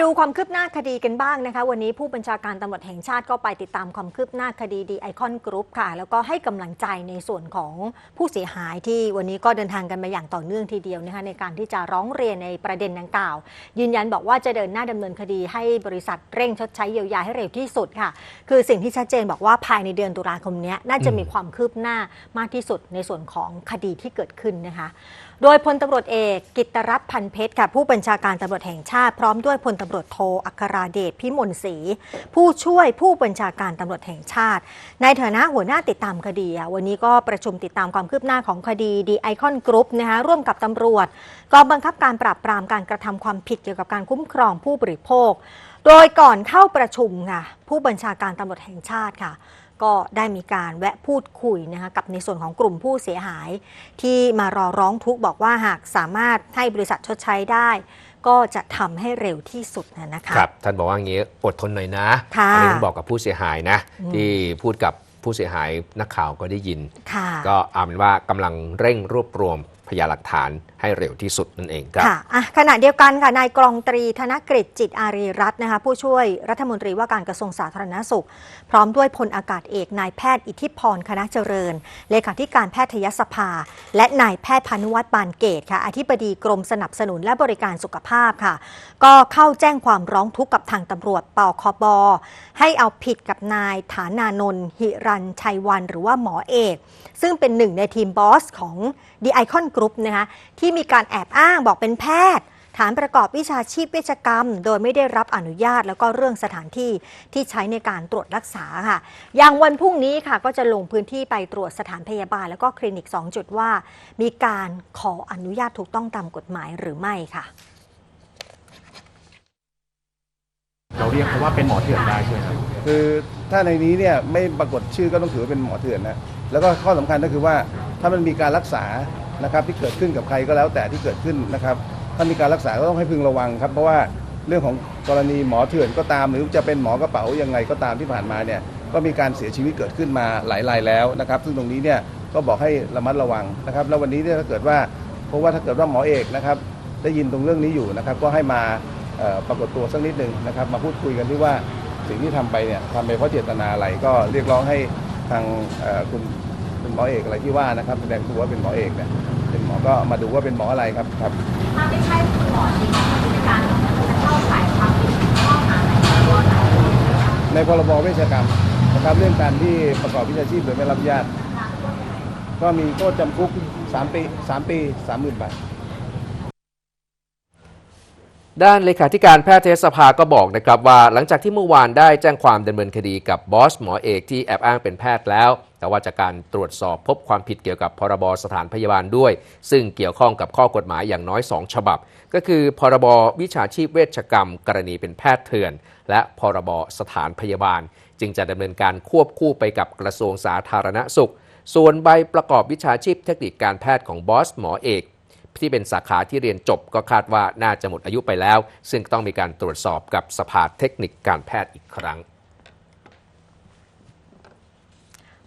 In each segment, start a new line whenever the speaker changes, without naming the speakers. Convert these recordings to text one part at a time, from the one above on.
ดูความคืบหน้าคดีกันบ้างนะคะ วันนี้ผู้บัญชาการตำรวจแห่งชาติก็ไปติดตามความคืบหน้าคดีดีไอคอนกรุ๊ปค่ะ แล้วก็ให้กำลังใจในส่วนของผู้เสียหายที่วันนี้ก็เดินทางกันมาอย่างต่อเนื่องทีเดียวนะคะในการที่จะร้องเรียนในประเด็นดังกล่าว ยืนยันบอกว่าจะเดินหน้าดำเนินคดีให้บริษัทเร่งชดใช้เยียวยาให้เร็วที่สุดค่ะ คือสิ่งที่ชัดเจนบอกว่าภายในเดือนตุลาคมนี้น่าจะมีความคืบหน้ามากที่สุดในส่วนของคดีที่เกิดขึ้นนะคะ โดยพลตำรวจเอกกิตรัตน์พันเพชรค่ะผู้บัญชาการตำรวจแห่งชาติพร้อมด้วยพลตำรวจโทอัคราเดชพิมลศรีผู้ช่วยผู้บัญชาการตำรวจแห่งชาติ ในฐานะหัวหน้าติดตามคดี วันนี้ก็ประชุมติดตามความคืบหน้าของคดีดีไอคอนกรุ๊ปนะคะร่วมกับตำรวจกองบังคับการปราบปรามการกระทำความผิดเกี่ยวกับการคุ้มครองผู้บริโภค โดยก่อนเข้าประชุมค่ะผู้บัญชาการตำรวจแห่งชาติค่ะก็ได้มีการแวะพูดคุยนะคะกับในส่วนของกลุ่มผู้เสียหาย ที่มารอร้องทุกข์บอกว่าหากสามารถให้บริษัทชดใช้ได้ ก็จะทำให้เร็วที่สุดนะนะคะ
ครับท่านบอกว่าอย่างนี้อดทนหน่อยนะ
ค่ะ
อันี้ต้องบอกกับผู้เสียหายนะ
อืม
ที่พูดกับผู้เสียหายนักข่าวก็ได้ยิน
ค่ะ
ก็เอาเป็นว่ากำลังเร่งรวบรวม พยานหลักฐานให้เร็วที่สุดนั่นเองครับ
ค่ะอะขณะเดียวกันค่ะนายกรองตรีธนกฤษจิตอารีรัตน์นะคะผู้ช่วยรัฐมนตรีว่าการกระทรวงสาธารณสุข พร้อมด้วยพลอากาศเอกนายแพทย์อิทธิพรคณะเจริญ เลขาธิการแพทยสภา และนายแพทย์พานุวัฒน์ปานเกตค่ะอธิบดีกรมสนับสนุนและบริการสุขภาพค่ะ ก็เข้าแจ้งความร้องทุกข์กับทางตำรวจปคบให้เอาผิดกับนายฐานานนท์หิรันชัยวัน หรือว่าหมอเอก ซึ่งเป็นหนึ่งในทีมบอสของ The Icon Group นะคะที่มีการแอบอ้างบอกเป็นแพทย์ ฐานประกอบวิชาชีพเวชกรรม โดยไม่ได้รับอนุญาตแล้วก็เรื่องสถานที่ที่ใช้ในการตรวจรักษาค่ะ อย่างวันพรุ่งนี้ค่ะก็จะลงพื้นที่ไปตรวจสถานพยาบาล แล้วก็คลินิก 2 จุดว่า มีการขออนุญาตถูกต้องตามกฎหมายหรือไม่ค่ะ
เราเรียกเขาว่าเป็นหมอเถื่อนได้ใช่ไหมครับ
คือถ้าในนี้เนี่ยไม่ปรากฏชื่อก็ต้องถือว่าเป็นหมอเถื่อนนะแล้วก็ข้อสำคัญก็คือว่าถ้ามันมีการรักษา นะครับที่เกิดขึ้นกับใครก็แล้วแต่ที่เกิดขึ้นนะครับถ้ามีการรักษาก็ต้องให้พึงระวังครับเพราะว่าเรื่องของกรณีหมอเถื่อนก็ตาม หรือจะเป็นหมอกระเป๋ายังไงก็ตามที่ผ่านมาเนี่ยก็มีการเสียชีวิตเกิดขึ้นมาหลายรายแล้วนะครับ ซึ่งตรงนี้เนี่ยก็บอกให้ระมัดระวังนะครับ แล้ววันนี้เนี่ยถ้าเกิดว่าเพราะว่าถ้าเกิดว่าหมอเอกนะครับได้ยินตรงเรื่องนี้อยู่นะครับ ก็ให้มาปรากฏตัวสักนิดหนึ่งนะครับ มาพูดคุยกันที่ว่าสิ่งที่ทำไปเนี่ยทำไปเพราะเจตนาอะไรก็เรียกร้องให้ทางคุณ เป็นหมอเอกอะไรที่ว่านะครับ แสดงตัวว่าเป็นหมอเอกเนี่ยเป็นหมอก็มาดูว่าเป็นหมออะไรครับครับ
ถ้าไม่ใช่คุณหมอจริงๆในการจะเข้าข่ายความผิดข้อหาไหนตัวไหน
ในพรบเวชกรรมนะครับเรื่องการที่ประกอบวิชาชีพโดยไม่รับอนุญาตก็มีโทษจำคุก 3 ปี 3 ปี 30,000 บาท
ด้านเลขาธิการแพทยสภาก็บอกนะครับว่าหลังจากที่เมื่อวานได้แจ้งความดำเนินคดีกับบอสหมอเอกที่แอบอ้างเป็นแพทย์แล้ว แต่ว่าจากการตรวจสอบพบความผิดเกี่ยวกับพรบสถานพยาบาลด้วย ซึ่งเกี่ยวข้องกับข้อกฎหมายอย่างน้อย 2 ฉบับ ก็คือ พรบวิชาชีพเวชกรรม กรณีเป็นแพทย์เถื่อน และพรบสถานพยาบาล จึงจะดำเนินการควบคู่ไปกับกระทรวงสาธารณสุข ส่วนใบประกอบวิชาชีพเทคนิคการแพทย์ของบอสหมอเอก ที่เป็นสาขาที่เรียนจบก็คาดว่าน่าจะหมดอายุไปแล้ว ซึ่งต้องมีการตรวจสอบกับสภาเทคนิคการแพทย์อีกครั้ง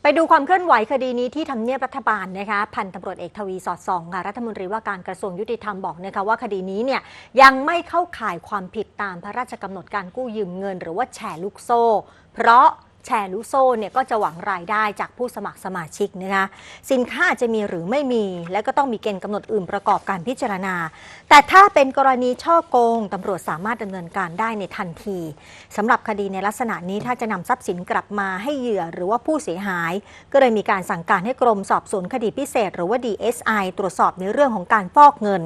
ไปดูความเคลื่อนไหวคดีนี้ที่ทำเนียบรัฐบาลนะคะพันตำรวจเอกทวีสอดส่องค่ะรัฐมนตรีว่าการกระทรวงยุติธรรมบอกนะคะว่าคดีนี้เนี่ยยังไม่เข้าข่ายความผิดตามพระราชกำหนดการกู้ยืมเงิน หรือว่าแชร์ลูกโซ่ เพราะ แชร์ลูโซ่เนี่ยก็จะหวังรายได้จากผู้สมัครสมาชิกนะคะสินค้าจจะมีหรือไม่มี และก็ต้องมีเกณฑ์กำหนดอื่นประกอบการพิจารณา แต่ถ้าเป็นกรณีช่อโกงตำรวจสามารถดำเนินการได้ในทันทีสำหรับคดีในลักษณะนี้ถ้าจะนำทรัพย์สินกลับมาให้เหยื่อหรือว่าผู้เสียหาย ก็เลยมีการสั่งการให้กรมสอบสวนคดีพิเศษ หรือว่า DSI ตรวจสอบในเรื่องของการฟอกเงิน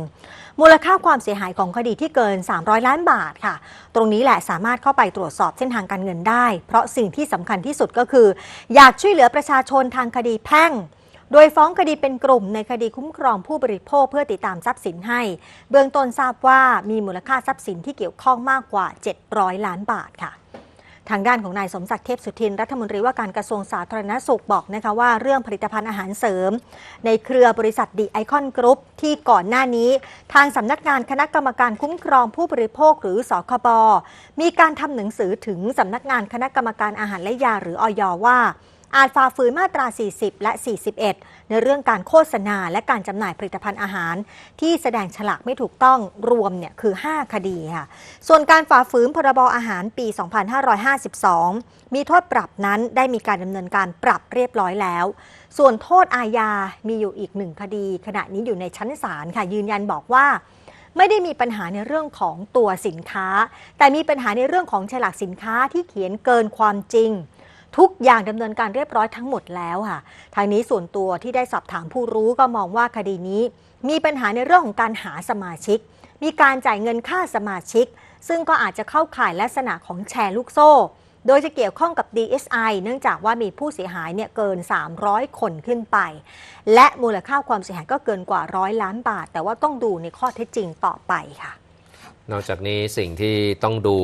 มูลค่าความเสียหายของคดีที่เกิน 300 ล้านบาทค่ะ ตรงนี้แหละสามารถเข้าไปตรวจสอบเส้นทางการเงินได้ เพราะสิ่งที่สำคัญที่สุดก็คือ อยากช่วยเหลือประชาชนทางคดีแพ่งโดยฟ้องคดีเป็นกลุ่มในคดีคุ้มครองผู้บริโภคเพื่อติดตามทรัพย์สินให้ เบื้องต้นทราบว่ามีมูลค่าทรัพย์สินที่เกี่ยวข้องมากกว่า 700 ล้านบาทค่ะ ทางด้านของนายสมศักดิ์เทพสุทินรัฐมนตรีว่าการกระทรวงสาธารณสุขบอกนะคะว่าเรื่องผลิตภัณฑ์อาหารเสริม ในเครือบริษัทดีไอคอนกรุ๊ปที่ก่อนหน้านี้ ทางสำนักงานคณะกรรมการคุ้มครองผู้บริโภคหรือสคบมีการทำหนังสือถึงสำนักงานคณะกรรมการอาหารและยาหรืออยว่า อาจฝ่าฝืนมาตรา 40 และ 41 ในเรื่องการโฆษณาและการจำหน่ายผลิตภัณฑ์อาหาร ที่แสดงฉลากไม่ถูกต้องรวมเนี่ยคือ 5 คดีค่ะ ส่วนการฝ่าฝืนพรบอาหารปี 2552 มีโทษปรับนั้นได้มีการดำเนินการปรับเรียบร้อยแล้ว ส่วนโทษอาญา มีอยู่อีกหนึ่งคดี ขณะนี้อยู่ในชั้นศาลค่ะ ยืนยันบอกว่าไม่ได้มีปัญหาในเรื่องของตัวสินค้า แต่มีปัญหาในเรื่องของฉลากสินค้าที่เขียนเกินความจริง ทุกอย่างดำเนินการเรียบร้อยทั้งหมดแล้วค่ะ ทางนี้ส่วนตัวที่ได้สอบถามผู้รู้ก็มองว่าคดีนี้ มีปัญหาในเรื่องของการหาสมาชิก มีการจ่ายเงินค่าสมาชิก ซึ่งก็อาจจะเข้าข่ายลักษณะของแชร์ลูกโซ่ โดยจะเกี่ยวข้องกับ DSI เนื่องจากว่ามีผู้เสียหายเนี่ยเกิน 300 คนขึ้นไป และมูลค่าความเสียหายก็เกินกว่าร้อยล้านบาท แต่ว่าต้องดูในข้อเท็จจริงต่อไปค่ะ
นอกจากนี้สิ่งที่ต้องดู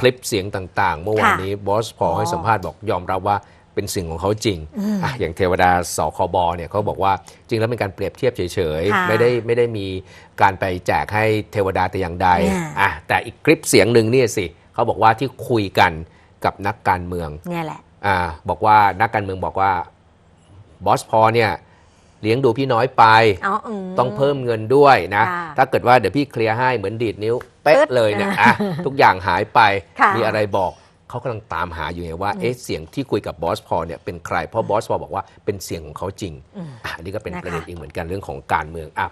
คลิปเสียงต่าง ๆ เมื่อวานนี้บอสพอให้สัมภาษณ์บอกยอมรับว่าเป็นสิ่งของเขาจริง
อืม
อะอย่างเทวดาสคบเนี่ยเขาบอกว่าจริงแล้วเป็นการเปรียบเทียบเฉย
ค่ะ
ๆไม่ได้ไม่ได้มีการไปแจกให้เทวดาแต่อย่างใด
อ่า
อะแต่อีกคลิปเสียงหนึ่งเนี่ยสิเขาบอกว่าที่คุยกันกับนักการเมือง
เนี่ยแหละ
อ่าบอกว่านักการเมืองบอกว่าบอสพอเนี่ย เลี้ยงดูพี่น้อยไป
อ๋ออืม
ต้องเพิ่มเงินด้วยนะ
ค่ะ
ถ้าเกิดว่าเดี๋ยวพี่เคลียร์ให้เหมือนดีดนิ้ว เป๊ะ
ปึ๊ด
เลยเนี่ย
อะ
อะทุกอย่างหายไป
ค่ะ
มีอะไรบอกเขากำลังตามหาอยู่ไงว่าเอ๊ะเสียงที่คุยกับบอสพอเนี่ยเป็นใครเพราะบอสพอบอกว่าเป็นเสียงของเขาจริง
อืม
อะอันนี้ก็เป็น
นะคะ
ประเด็นอีกเหมือนกันเรื่องของการเมืองอะ